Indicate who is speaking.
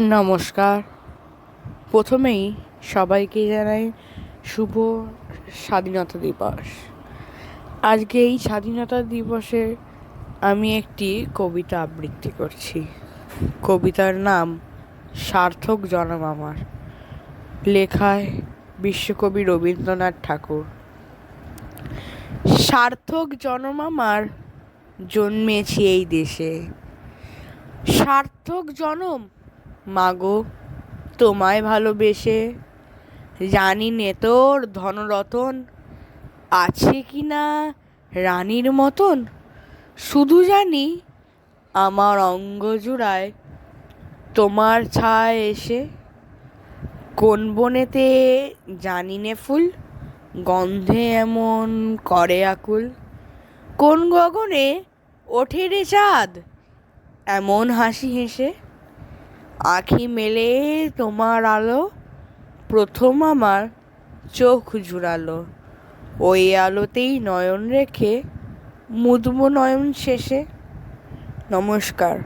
Speaker 1: নমস্কার। প্রথমেই সবাইকে জানাই শুভ স্বাধীনতা দিবস। আজকে এই স্বাধীনতা দিবসে আমি একটি কবিতা আবৃত্তি করছি। কবিতার নাম সার্থক জনম আমার। লেখায় বিশ্বকবি রবীন্দ্রনাথ ঠাকুর। সার্থক জনম আমার জন্মেছি এই দেশে। সার্থক জনম মাগো, তোমায় ভালোবেসে জানি নে তোর ধনরতন আছে কি না রানীর মতন? শুধু জানি আমার অঙ্গ জোড়ায় তোমার ছায় এসে কোন বনেতে জানি নে ফুল? গন্ধে এমন করে আকুল। কোন গগনে ওঠে রে চাঁদ? এমন হাসি হেসে আখি মেলে তোমার আলো, প্রথম আমার চোখ জুড়ালো। ওই আলোতেই নয়ন রেখে মুদব নয়ন শেষে। নমস্কার।